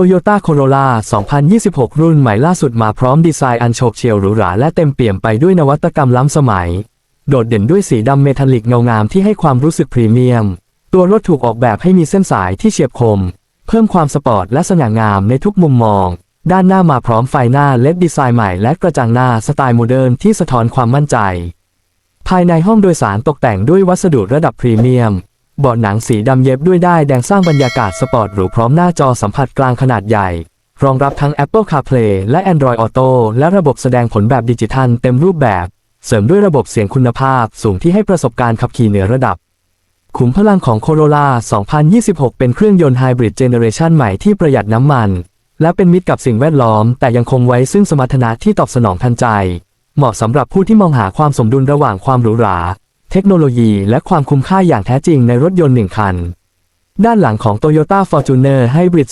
Toyota Corolla 2026 รุ่นใหม่ล่าสุดมาพร้อมดีไซน์อันโฉบเฉี่ยวหรูหราและเต็มเปี่ยมไปด้วยนวัตกรรมล้ำสมัย โดดเด่นด้วยสีดำเมทัลลิกเงางามที่ให้ความรู้สึกพรีเมียม ตัวรถถูกออกแบบให้มีเส้นสายที่เฉียบคม เพิ่มความสปอร์ตและสง่างามในทุกมุมมอง ด้านหน้ามาพร้อมไฟหน้าเล็ดดีไซน์ใหม่และกระจังหน้าสไตล์โมเดิร์นที่สะท้อนความมั่นใจ ภายในห้องโดยสารตกแต่งด้วยวัสดุระดับพรีเมียม เบาะหนังสีดำเย็บด้วยได้ายแดงสร้างบรรยากาศสปอร์ตหรูพร้อมหน้าจอสัมผัสกลางขนาดใหญ่ รองรับทั้ง Apple CarPlay และ Android Auto และระบบแสดงผลแบบดิจิทัลเต็มรูปแบบ เสริมด้วยระบบเสียงคุณภาพสูงที่ให้ประสบการณ์ขับขี่เหนือระดับ ขุมพลังของ Corolla 2026 เป็นเครื่องยนต์ไฮบริดเจเนเรชันใหม่ที่ประหยัดน้ำมัน และเป็นมิตรกับสิ่งแวดล้อม แต่ยังคงไว้ซึ่งสมรรถนะที่ตอบสนองทันใจ เหมาะสำหรับผู้ที่มองหาความสมดุลระหว่างความหรูหรา เทคโนโลยีและความคุ้มค่าอย่างแท้จริงในรถยนต์หนึ่งคัน ด้านหลังของ Toyota Fortuner Hybrid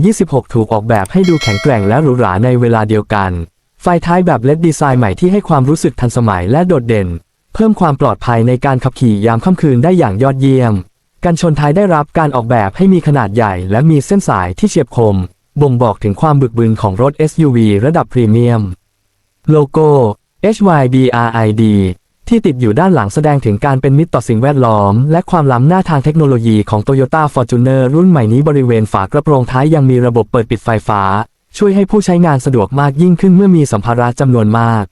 2026 ถูกออกแบบให้ดูแข็งแกร่งและหรูหราในเวลาเดียวกัน ไฟท้ายแบบเลดดีไซน์ใหม่ที่ให้ความรู้สึกทันสมัยและโดดเด่น เพิ่มความปลอดภัยในการขับขี่ยามค่ำคืนได้อย่างยอดเยี่ยม กันชนท้ายได้รับการออกแบบให้มีขนาดใหญ่ และมีเส้นสายที่เฉียบคม บ่งบอกถึงความบึกบึนของรถ SUV ระดับพรีเมียม โลโก้ HYBRID ที่ติดอยู่ด้านหลังแสดงถึงการเป็นมิตรต่อสิ่งแวดล้อม และความล้ำหน้าทางเทคโนโลยีของ Toyota Fortuner รุ่นใหม่นี้บริเวณฝากระโปรงท้ายยังมีระบบเปิดปิดไฟฟ้า ช่วยให้ผู้ใช้งานสะดวกมากยิ่งขึ้นเมื่อมีสัมภาระจำนวนมาก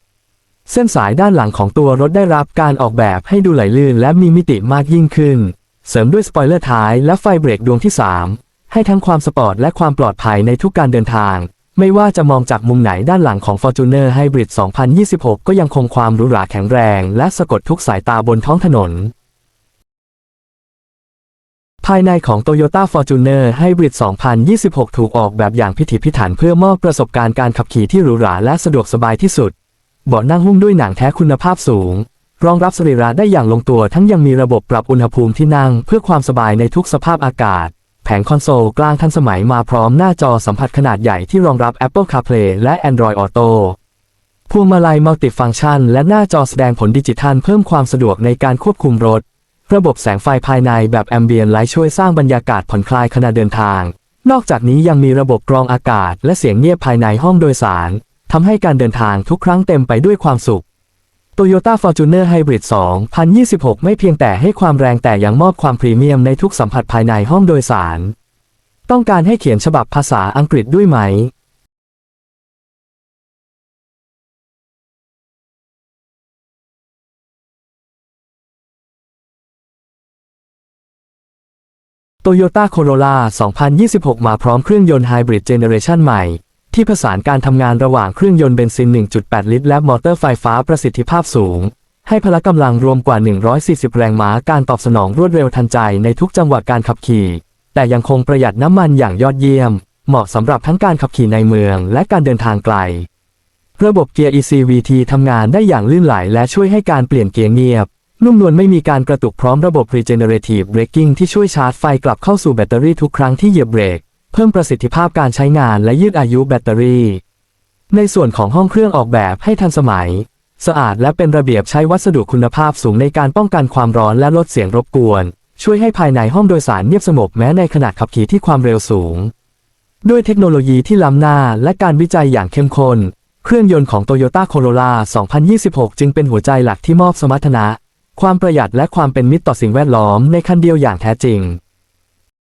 เส้นสายด้านหลังของตัวรถได้รับการออกแบบให้ดูไหลลื่นและมีมิติมากยิ่งขึ้น เสริมด้วยสปอยเลอร์ท้ายและไฟเบรกดวงที่ 3 ให้ทั้งความสปอร์ตและความปลอดภัยในทุกการเดินทาง ไม่ว่าจะมองจากมุมไหนด้านหลังของ Fortuner Hybrid 2026 ก็ยังคงความหรูหราแข็งแรง และสะกดทุกสายตาบนท้องถนน ภายในของ Toyota Fortuner Hybrid 2026 ถูกออกแบบอย่างพิถีพิถันเพื่อมอบประสบการณ์การขับขี่ที่หรูหราและสะดวกสบายที่สุด เบาะนั่งหุ้มด้วยหนังแท้คุณภาพสูง รองรับสรีระได้อย่างลงตัวทั้งยังมีระบบปรับอุณหภูมิที่นั่ง เพื่อความสบายในทุกสภาพอากาศ แผงคอนโซลกลางทันสมัยมาพร้อมหน้าจอสัมผัสขนาดใหญ่ที่รองรับ Apple CarPlay และ Android Auto พวงมาลัยมัลติฟังก์ชัน และหน้าจอแสดงผลดิจิทัลเพิ่มความสะดวกในการควบคุมรถ ระบบแสงไฟภายในแบบแอมเบียนไลท์ช่วยสร้างบรรยากาศผ่อนคลายขณะเดินทาง นอกจากนี้ยังมีระบบกรองอากาศ และเสียงเงียบภายในห้องโดยสารทำให้การเดินทางทุกครั้งเต็มไปด้วยความสุข Toyota Fortuner Hybrid 2026 ไม่เพียงแต่ให้ความแรงแต่ยังมอบความพรีเมียมในทุกสัมผัสภายในห้องโดยสาร ต้องการให้เขียนฉบับภาษาอังกฤษด้วยไหม Toyota Corolla 2026 มาพร้อมเครื่องยนต์ไฮบริดเจเนเรชันใหม่ ที่ผสานการทำงานระหว่างเครื่องยนต์เบนซิน 1.8 ลิตร และมอเตอร์ไฟฟ้าประสิทธิภาพสูง ให้พละกำลังรวมกว่า 140 แรงม้าการตอบสนองรวดเร็วทันใจในทุกจังหวะการขับขี่ แต่ยังคงประหยัดน้ำมันอย่างยอดเยี่ยม เหมาะสำหรับทั้งการขับขี่ในเมืองและการเดินทางไกล ระบบเกียร์ ECVT ทำงานได้อย่างลื่นไหลและช่วยให้การเปลี่ยนเกียร์เงียบนุ่มนวลไม่มีการกระตุกพร้อมระบบ Regenerative Braking ที่ช่วยชาร์จไฟกลับเข้าสู่แบตเตอรี่ทุกครั้งที่เหยียบเบรก เพิ่มประสิทธิภาพการใช้งานและยืดอายุแบตเตอรี่ ในส่วนของห้องเครื่องออกแบบให้ทันสมัย สะอาดและเป็นระเบียบใช้วัสดุคุณภาพสูงในการป้องกันความร้อนและลดเสียงรบกวน ช่วยให้ภายในห้องโดยสารเงียบสงบแม้ในขณะขับขี่ที่ความเร็วสูง ด้วยเทคโนโลยีที่ล้ำหน้าและการวิจัยอย่างเข้มข้นเครื่องยนต์ของ Toyota Corolla 2026 จึงเป็นหัวใจหลักที่มอบสมรรถนะ ความประหยัดและความเป็นมิตรต่อสิ่งแวดล้อมในคันเดียวอย่างแท้จริง